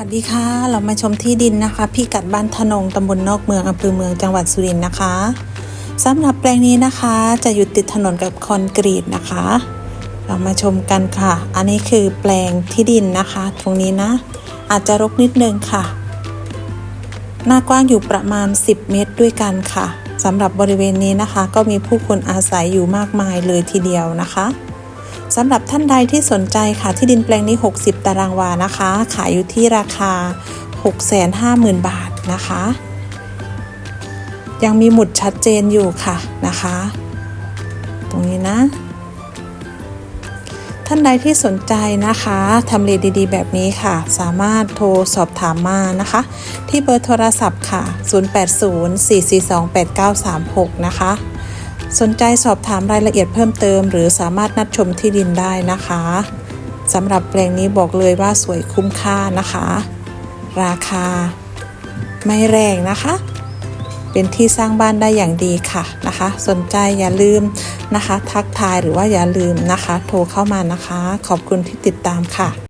วัสดีค่ะ เรามาชมที่ดินนะคะ พี่กัดบ้านทนงตำบลนอกเมืองอำเภอเมืองจังหวัดสุรินทร์นะคะสำหรับแปลงนี้นะคะ จะอยู่ติดถนนกับคอนกรีตนะคะ เรามาชมกันค่ะ อันนี้คือแปลงที่ดินนะคะ ตรงนี้นะ อาจจะรกนิดนึงค่ะ หน้ากว้างอยู่ประมาณ 10 เมตรด้วยกันค่ะสำหรับบริเวณนี้นะคะ ก็มีผู้คนอาศัยอยู่มากมายเลยทีเดียวนะคะ สำหรับท่านใดที่สนใจค่ะที่ดินแปลงนี้ 60 ตารางวานะคะ ขายอยู่ที่ราคา 650,000 บาทนะคะ ยังมีหมุดชัดเจนอยู่ค่ะนะคะ ตรงนี้นะ ท่านใดที่สนใจนะคะทำเลดีๆ แบบนี้ค่ะ สามารถโทรสอบถามมานะคะ ที่เบอร์โทรศัพท์ค่ะ 0804428936 นะคะ สนใจสอบถามรายละเอียดเพิ่มเติม หรือสามารถนัดชมที่ดินได้นะคะสำหรับแปลงนี้บอกเลยว่าสวยคุ้มค่านะคะ ราคา ไม่แรงนะคะ เป็นที่สร้างบ้านได้อย่างดีค่ะนะคะ สนใจอย่าลืมนะคะ ทักทายหรือว่าอย่าลืมนะคะ โทรเข้ามานะคะ ขอบคุณที่ติดตามค่ะ